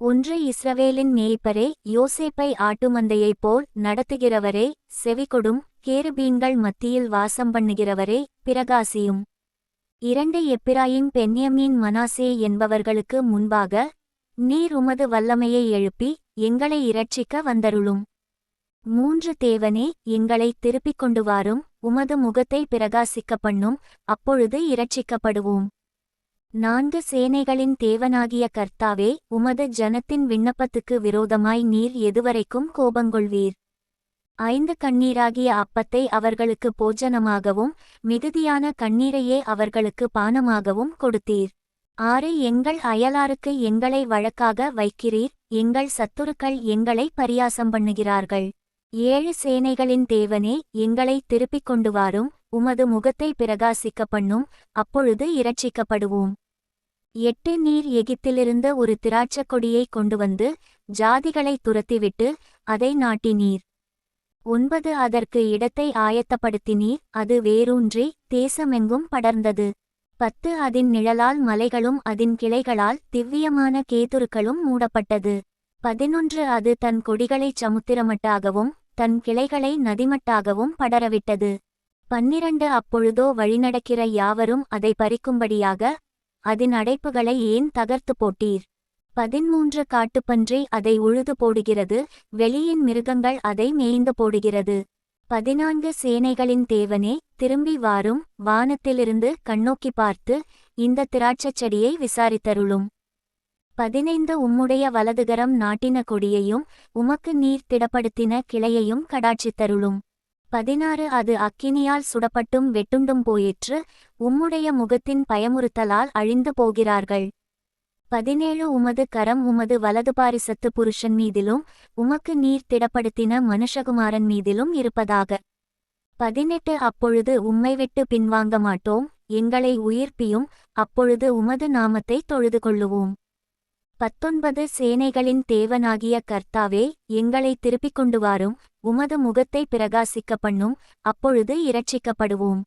ஒன்று இஸ்ரவேலின் மேய்ப்பரே யோசேப்பை ஆட்டுமந்தையைப் போல் நடத்துகிறவரே செவிகொடும் கேருபீன்கள் மத்தியில் வாசம் பண்ணுகிறவரே பிரகாசியும். இரண்டு எப்பிராயின் பென்யமீன் மனாசே என்பவர்களுக்கு முன்பாக நீர் உமது வல்லமையை எழுப்பி எங்களை இரட்சிக்க வந்தருளும். மூன்று தேவனே எங்களை திருப்பிக் கொண்டு வாரும் உமது முகத்தை பிரகாசிக்க பண்ணும் அப்பொழுது இரட்சிக்கப்படுவோம். நான்கு சேனைகளின் தேவனாகிய கர்த்தாவே உமது ஜனத்தின் விண்ணப்பத்துக்கு விரோதமாய் நீர் எதுவரைக்கும் கோபங்கொள்வீர். ஐந்து கண்ணீராகிய அப்பத்தை அவர்களுக்கு போஜனமாகவும் மிகுதியான கண்ணீரையே அவர்களுக்கு பானமாகவும் கொடுத்தீர். ஆறு எங்கள் அயலாருக்கு எங்களை வழக்காக வைக்கிறீர் எங்கள் சத்துருக்கள் எங்களை பரியாசம் பண்ணுகிறார்கள். ஏழு சேனைகளின் தேவனே எங்களை திருப்பிக் கொண்டு வாரும் உமது முகத்தை பிரகாசிக்க பண்ணும் அப்பொழுது இரட்சிக்கப்படுவோம். எட்டு நீர் எகிப்திலிருந்த ஒரு திராட்சக் கொடியை கொண்டு வந்து ஜாதிகளை துரத்திவிட்டு அதை நாட்டினீர். ஒன்பது அதற்கு இடத்தை ஆயத்தப்படுத்தினீர் அது வேரூன்றி தேசமெங்கும் படர்ந்தது. பத்து அதின் நிழலால் மலைகளும் அதன் கிளைகளால் திவ்யமான கேதுருக்களும் மூடப்பட்டது. பதினொன்று அது தன் கொடிகளைச் சமுத்திரமட்டாகவும் தன் கிளைகளை நதிமட்டாகவும் படரவிட்டது. பன்னிரண்டு அப்பொழுதோ வழிநடக்கிற யாவரும் அதை பறிக்கும்படியாக அதன் அடைப்புகளை ஏன் தகர்த்து போட்டீர்? பதிமூன்று காட்டுப்பன்றி அதை உழுது போடுகிறது வெளியின் மிருகங்கள் அதை மேய்ந்து போடுகிறது. பதினான்கு சேனைகளின் தேவனே திரும்பி வாரும் வானத்திலிருந்து கண்ணோக்கி பார்த்து இந்த திராட்சச் செடியை விசாரித்தருளும். பதினைந்து உம்முடைய வலதுகரம் நாட்டின கொடியையும் உமக்கு நீர் திடப்படுத்தின கிளையையும் கடாட்சித்தருளும். பதினாறு அது அக்கினியால் சுடப்பட்டும் வெட்டுண்டும் போயிற்று உம்முடைய முகத்தின் பயமுறுத்தலால் அழிந்து போகிறார்கள். பதினேழு உமது கரம் உமது வலது பாரிசத்து புருஷன் மீதிலும் உமக்கு நீர் திடப்படுத்தின மனுஷகுமாரன் மீதிலும் இருப்பதாக. பதினெட்டு அப்பொழுது உம்மை விட்டு பின்வாங்க மாட்டோம் எங்களை உயிர்ப்பியும் அப்பொழுது உமது நாமத்தை தொழுது கொள்ளுவோம். பத்தொன்பது சேனைகளின் தேவனாகிய கர்த்தாவே எங்களை திருப்பிக் கொண்டு வாரும். உமது முகத்தை பிரகாசிக்க பண்ணும் அப்பொழுது இரட்சிக்கப்படுவோம்.